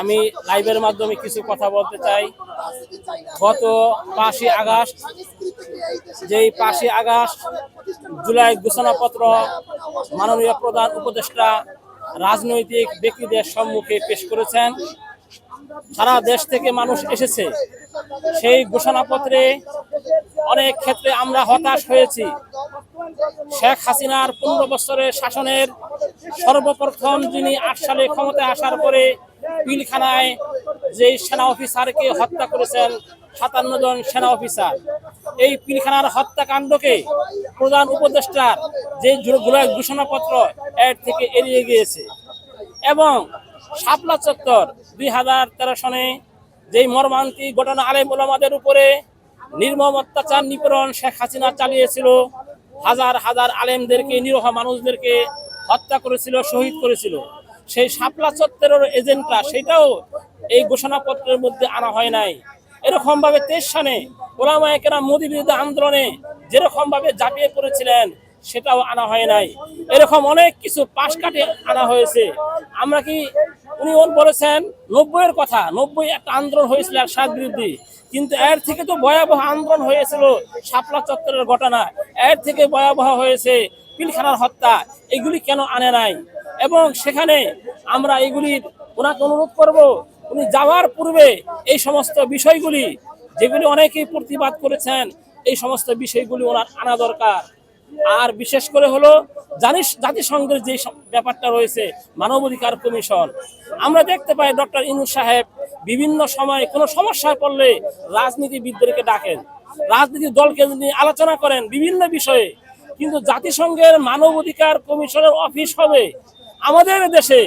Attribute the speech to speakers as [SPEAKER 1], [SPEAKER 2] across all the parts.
[SPEAKER 1] আমি লাইভের মাধ্যমে কিছু কথা বলতে চাই। গত পাঁচই আগস্ট, যেই পাঁচই আগস্ট জুলাই ঘোষণাপত্র মাননীয় প্রধান উপদেষ্টা রাজনৈতিক ব্যক্তিদের সম্মুখে পেশ করেছেন। সারা দেশ থেকে মানুষ এসেছে। সেই ঘোষণাপত্রে অনেক ক্ষেত্রে আমরা হতাশ হয়েছি। শেখ হাসিনার পনেরো বছরের শাসনের সর্বপ্রথম যিনি আট সালে ক্ষমতায় আসার পরে পিলখানায় যে সেনা অফিসারকে হত্যা করেছেন সাতান্ন জন সেনা অফিসার। এই পিলখানার হত্যাকাণ্ডকে প্রধান উপদেষ্টার যে ঘোষণাপত্র, এর থেকে এড়িয়ে গিয়েছে। এবং শাপলা চত্বর দুই হাজার তেরো সনে যেই মর্মান্তিক ঘটনা আলেম ওলামাদের উপরে নির্মম অত্যাচার নিপীড়ন শেখ হাসিনা চালিয়েছিল হাজার হাজার আলেমদেরকে, নিরহ মানুষদেরকে হত্যা করেছিল, শহীদ করেছিল। সেই শাপলা চত্বরের এজেন্টরা, সেটাও এই ঘোষণাপত্রের মধ্যে আনা হয় নাই। এরকম ভাবে তেইশ সনে ওলামায়কেরা মোদী বিরুদ্ধে আন্দোলনে যেরকম ভাবে ঝাঁপিয়ে পড়েছিলেন, সেটাও আনা হয় নাই। এরকম অনেক কিছু পাশ কাটে আনা হয়েছে। আমরা কি উনি ওন বলেছেন, নব্বইয়ের কথা, নব্বই একটা আন্দোলন হয়েছিল একসাথ বিরুদ্ধে। কিন্তু এর থেকে তো ভয়াবহ আন্দোলন হয়েছিল শাপলা চত্বরের ঘটনা। এর থেকে ভয়াবহ হয়েছে পিলখানার হত্যা, এগুলি কেন আনে নাই? এবং সেখানে আমরা এগুলির ওনাকে অনুরোধ করব, উনি যাওয়ার পূর্বে এই সমস্ত বিষয়গুলি, যেগুলি অনেকেই প্রতিবাদ করেছেন, এই সমস্ত বিষয়গুলি ওনার আনা দরকার। আর বিশেষ করে হলো জানিস জাতিসংঘের যে ব্যাপারটা রয়েছে, মানবাধিকার কমিশন। আমরা দেখতে পাই ডক্টর ইনুস সাহেব বিভিন্ন সময় কোনো সমস্যায় পড়লে রাজনীতিবিদদেরকে ডাকেন। রাজনীতি দলকে নিয়ে আলোচনা করেন বিভিন্ন বিষয়ে, কিন্তু জাতিসংঘের মানবাধিকার কমিশনের অফিস হবে আমাদের দেশে।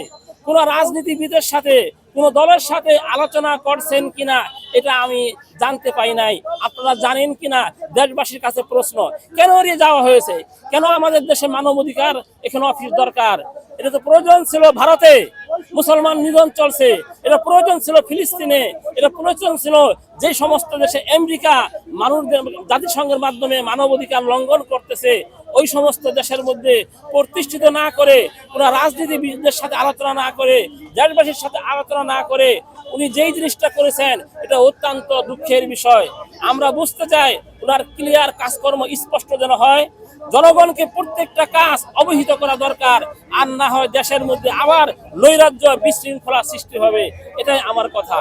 [SPEAKER 1] কোন রাজনীতিবিদের সাথে, কোন দলের সাথে আলোচনা করছেন কিনা, এটা আমি জানতে পাই নাই। আপনারা জানেন কিনা? দেশবাসীর কাছে প্রশ্ন, কেন এড়িয়ে যাওয়া হয়েছে? কেন আমাদের দেশে মানবাধিকার এখানে অফিস দরকার? এটা তো প্রয়োজন ছিল ভারতে। মুসলমান নিধন চলছে। এটা প্রয়োজন ছিল ফিলিস্তিনে। এটা প্রয়োজন ছিল যে সমস্ত দেশে আমেরিকা মানুষদের জাতিসংঘের মাধ্যমে মানবাধিকার লঙ্ঘন করতেছে। ওই সমস্ত দেশের মধ্যে প্রতিষ্ঠিত না করে, কোন রাজনীতিবিদদের সাথে আলোচনা না করে, দেশবাসীর সাথে আলোচনা না করে উনি যেই জিনিসটা করেছেন, এটা অত্যন্ত দুঃখের বিষয়। আমরা বুঝতে চাই ওনার ক্লিয়ার কাজকর্ম স্পষ্ট যেন হয়। জনগণকে প্রত্যেকটা কাজ অবহিত করা দরকার, আর না হয় দেশের মধ্যে আবার নৈরাজ্য বিশৃঙ্খলা সৃষ্টি হবে। এটাই আমার কথা।